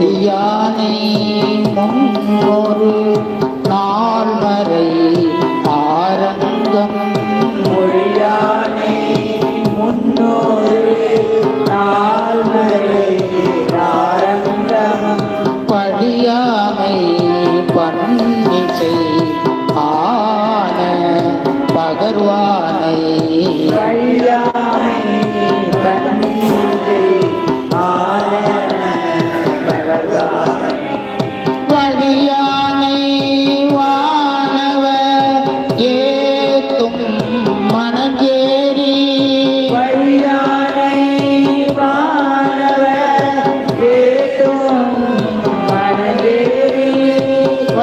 கொடியானை முன்னொரு நாள் வரை ஆரங்கம். மொழியானை முன்னோரு நால்வரை ஆரம்பம் படியாமை பன்னிசை ஆன பகர்வானை. வழியாமை கண்ணீரை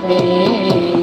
મે